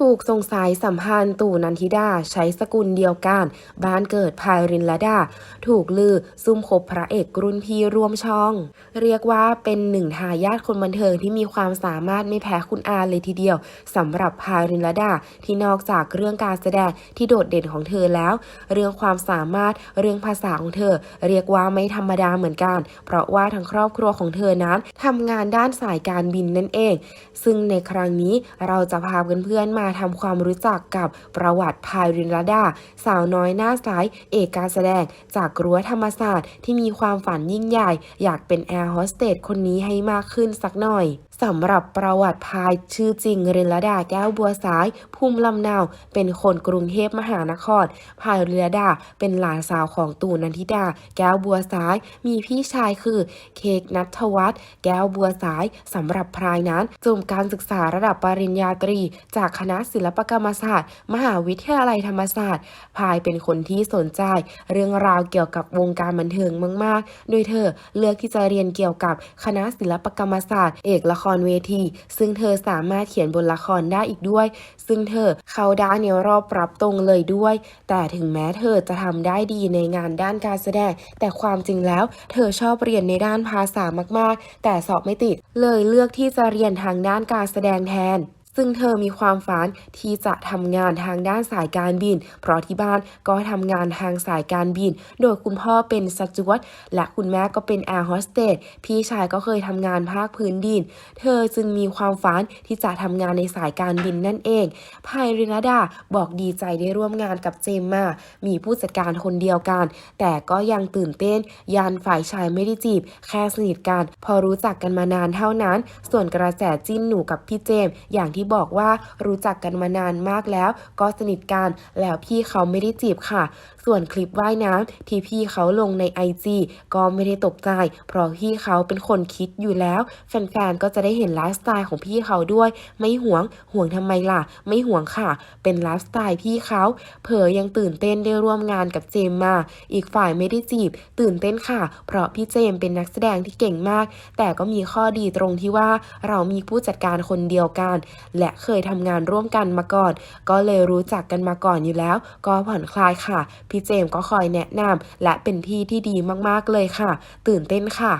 ถูกสงสัยสัมพันธ์ตู่นันทิดาใช้สกุลเดียวกัน บ้านเกิดพายรินละดา ถูกลือ ซุ่มคบพระเอกรุ่นพี่ร่วมช่อง เรียกว่าเป็นหนึ่งทายาทคนบันเทิงที่มีความสามารถไม่แพ้คุณอาเลยทีเดียวสำหรับพายรินละดา ที่นอกจากเรื่องการแสดงที่โดดเด่นของเธอแล้ว เรื่องความสามารถเรื่องภาษาของเธอ เรียกว่าไม่ธรรมดาเหมือนกัน เพราะว่าทั้งครอบครัวของเธอนั้นทำงานด้านสายการบินนั่นเอง ซึ่งในครั้งนี้เราจะพาเพื่อนๆมาทำความรู้จักกับประวัติพายรินลดา สาวน้อยหน้าใสเอกการแสดงจากรั้วธรรมศาสตร์ที่มีความฝันยิ่งใหญ่ อยากเป็นแอร์โฮสเตสคนนี้ให้มากขึ้นสักหน่อยสำหรับประวัติพายชื่อจริงเรนลดาแก้วบัวสาย ภูมิลำเนาเป็นคนกรุงเทพมหานคร พายเรนลดาเป็นหลานสาวของตู่นันทิดา แก้วบัวสาย มีพี่ชายคือ เค้กนัทวัฒน์แก้วบัวสายสำหรับพายนั้นจบการศึกษาระดับปริญญาตรี จากคณะะศิลปกรรมศาสตร์ มหาวิทยาลัยธรรมศาสตร์ พายเป็นคนที่สนใจ เรื่องราวเกี่ยวกับวงการบันเทิงมาก ๆ โดยเธอเลือกที่จะเรียนเกี่ยวกับคณะศิลปกรรมศาสตร์ เอกละครเวที ซึ่งเธอสามารถเขียนบทละครได้อีกด้วย ซึ่งเธอเข้าด้านในรอบปรับตรงเลยด้วย แต่ถึงแม้เธอจะทำได้ดีในงานด้านการแสดง แต่ความจริงแล้วเธอชอบเรียนในด้านภาษามาก ๆ แต่สอบไม่ติด เลยเลือกที่จะเรียนทางด้านการแสดงแทน ซึ่งเธอมีความฝันที่จะทำงานทางด้านสายการบิน เพราะที่บ้านก็ทำงานทางสายการบิน โดยคุณพ่อเป็นสจวตและคุณแม่ก็เป็นแอร์โฮสเตสพี่ชายก็เคยทำงานภาคพื้นดิน เธอจึงมีความฝันที่จะทำงานในสายการบินนั่นเองพายรินาดาบอกดีใจได้ร่วมงานกับเจมมา มีผู้จัดการคนเดียวกัน แต่ก็ยังตื่นเต้นยานฝ่ายชายไม่ได้จีบ แค่สนิทกัน พอรู้จักกันมานานเท่านั้น ส่วนกระแสจิ้นหนูกับพี่เจมส์อย่างที่บอกว่ารู้จักกันมานานมากแล้ว ก็สนิทกันแล้วพี่เขาไม่ได้จีบค่ะ ส่วนคลิปว่ายน้ำที่พี่เขาลงใน IG ก็ไม่ได้ตกใจ เพราะพี่เขาเป็นคนคิดอยู่แล้ว แฟนๆก็จะได้เห็นไลฟ์สไตล์ของพี่เขาด้วย ไม่หวงห่วงทำไมล่ะ ไม่ห่วงค่ะ เป็นไลฟ์สไตล์พี่เขา เผยยังตื่นเต้นได้ร่วมงานกับเจมมา อีกฝ่ายไม่ได้จีบ ตื่นเต้นค่ะ เพราะพี่เจมเป็นนักแสดงที่เก่งมาก แต่ก็มีข้อดีตรงที่ว่าเรามีผู้จัดการคนเดียวกันและเคยทำงานร่วมกันมาก่อน ก็เลยรู้จักกันมาก่อนอยู่แล้ว ก็ผ่อนคลายค่ะ พี่เจมส์ก็คอยแนะนำและเป็นพี่ที่ดีมากๆเลยค่ะ ตื่นเต้นค่ะ